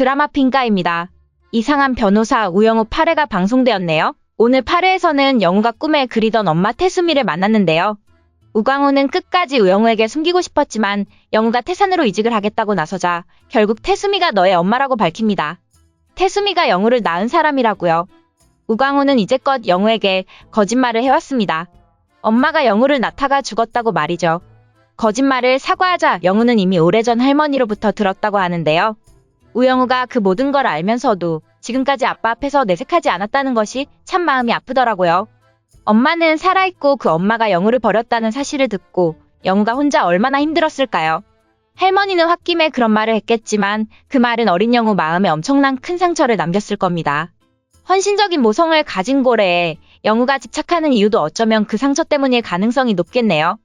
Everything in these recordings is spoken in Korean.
드라마 핑가입니다. 이상한 변호사 우영우 8회가 방송되었네요. 오늘 8회에서는 영우가 꿈에 그리던 엄마 태수미를 만났는데요. 우광우는 끝까지 우영우에게 숨기고 싶었지만 영우가 태산으로 이직을 하겠다고 나서자 결국 태수미가 너의 엄마라고 밝힙니다. 태수미가 영우를 낳은 사람이라고요. 우광우는 이제껏 영우에게 거짓말을 해왔습니다. 엄마가 영우를 낳다가 죽었다고 말이죠. 거짓말을 사과하자 영우는 이미 오래전 할머니로부터 들었다고 하는데요. 우영우가 그 모든 걸 알면서도 지금까지 아빠 앞에서 내색하지 않았다는 것이 참 마음이 아프더라고요. 엄마는 살아있고 그 엄마가 영우를 버렸다는 사실을 듣고 영우가 혼자 얼마나 힘들었을까요? 할머니는 홧김에 그런 말을 했겠지만 그 말은 어린 영우 마음에 엄청난 큰 상처를 남겼을 겁니다. 헌신적인 모성을 가진 고래에 영우가 집착하는 이유도 어쩌면 그 상처 때문일 가능성이 높겠네요.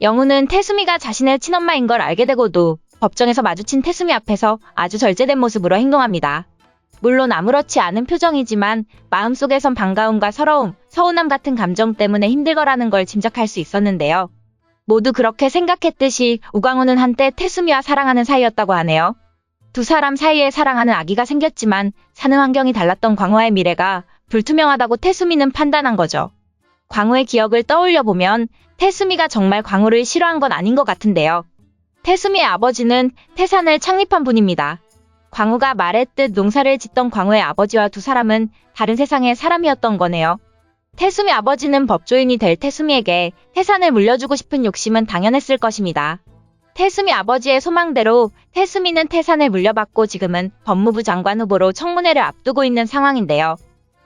영우는 태수미가 자신의 친엄마인 걸 알게 되고도 법정에서 마주친 태수미 앞에서 아주 절제된 모습으로 행동합니다. 물론 아무렇지 않은 표정이지만 마음속에선 반가움과 서러움, 서운함 같은 감정 때문에 힘들거라는 걸 짐작할 수 있었는데요. 모두 그렇게 생각했듯이 우광우는 한때 태수미와 사랑하는 사이였다고 하네요. 두 사람 사이에 사랑하는 아기가 생겼지만 사는 환경이 달랐던 광호의 미래가 불투명하다고 태수미는 판단한 거죠. 광호의 기억을 떠올려 보면 태수미가 정말 광호를 싫어한 건 아닌 것 같은데요. 태수미의 아버지는 태산을 창립한 분입니다. 광우가 말했듯 농사를 짓던 광우의 아버지와 두 사람은 다른 세상의 사람이었던 거네요. 태수미 아버지는 법조인이 될 태수미에게 태산을 물려주고 싶은 욕심은 당연했을 것입니다. 태수미 아버지의 소망대로 태수미는 태산을 물려받고 지금은 법무부 장관 후보로 청문회를 앞두고 있는 상황인데요.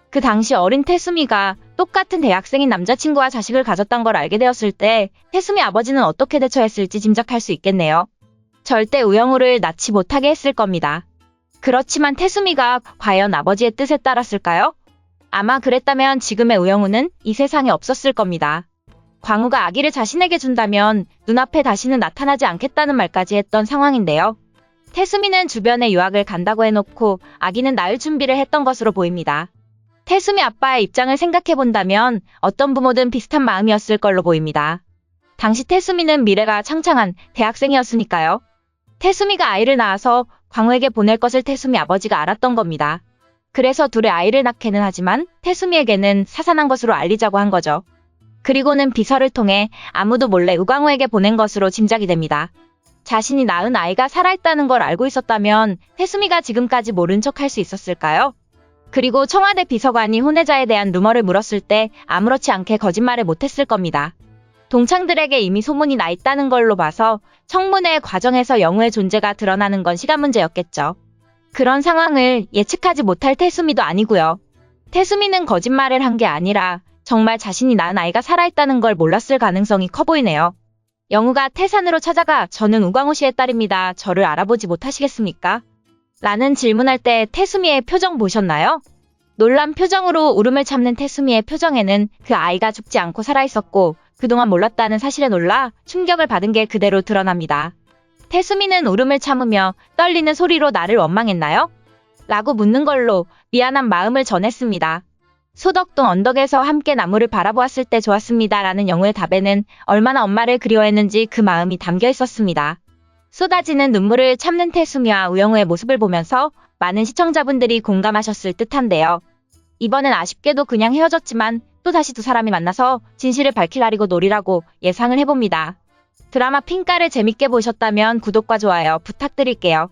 그 당시 어린 태수미가 똑같은 대학생인 남자친구와 자식을 가졌던 걸 알게 되었을 때 태수미 아버지는 어떻게 대처했을지 짐작할 수 있겠네요. 절대 우영우를 낳지 못하게 했을 겁니다. 그렇지만 태수미가 과연 아버지의 뜻에 따랐을까요? 아마 그랬다면 지금의 우영우는 이 세상에 없었을 겁니다. 광우가 아기를 자신에게 준다면 눈앞에 다시는 나타나지 않겠다는 말까지 했던 상황인데요. 태수미는 주변에 유학을 간다고 해놓고 아기는 낳을 준비를 했던 것으로 보입니다. 태수미 아빠의 입장을 생각해 본다면 어떤 부모든 비슷한 마음이었을 걸로 보입니다. 당시 태수미는 미래가 창창한 대학생이었으니까요. 태수미가 아이를 낳아서 광우에게 보낼 것을 태수미 아버지가 알았던 겁니다. 그래서 둘의 아이를 낳게는 하지만 태수미에게는 사산한 것으로 알리자고 한 거죠. 그리고는 비서를 통해 아무도 몰래 우광우에게 보낸 것으로 짐작이 됩니다. 자신이 낳은 아이가 살아있다는 걸 알고 있었다면 태수미가 지금까지 모른 척 할 수 있었을까요? 그리고 청와대 비서관이 혼외자에 대한 루머를 물었을 때 아무렇지 않게 거짓말을 못했을 겁니다. 동창들에게 이미 소문이 나 있다는 걸로 봐서 청문회 과정에서 영우의 존재가 드러나는 건 시간 문제였겠죠. 그런 상황을 예측하지 못할 태수미도 아니고요. 태수미는 거짓말을 한 게 아니라 정말 자신이 낳은 아이가 살아있다는 걸 몰랐을 가능성이 커 보이네요. 영우가 태산으로 찾아가 저는 우광우 씨의 딸입니다. 저를 알아보지 못하시겠습니까? 라는 질문할 때 태수미의 표정 보셨나요? 놀란 표정으로 울음을 참는 태수미의 표정에는 그 아이가 죽지 않고 살아있었고 그동안 몰랐다는 사실에 놀라 충격을 받은 게 그대로 드러납니다. 태수미는 울음을 참으며 떨리는 소리로 나를 원망했나요? 라고 묻는 걸로 미안한 마음을 전했습니다. 소덕동 언덕에서 함께 나무를 바라보았을 때 좋았습니다. 라는 영우의 답에는 얼마나 엄마를 그리워했는지 그 마음이 담겨 있었습니다. 쏟아지는 눈물을 참는 태수미와 우영우의 모습을 보면서 많은 시청자분들이 공감하셨을 듯한데요. 이번엔 아쉽게도 그냥 헤어졌지만 또 다시 두 사람이 만나서 진실을 밝힐 날이고 놀이라고 예상을 해봅니다. 드라마 핑가를 재밌게 보셨다면 구독과 좋아요 부탁드릴게요.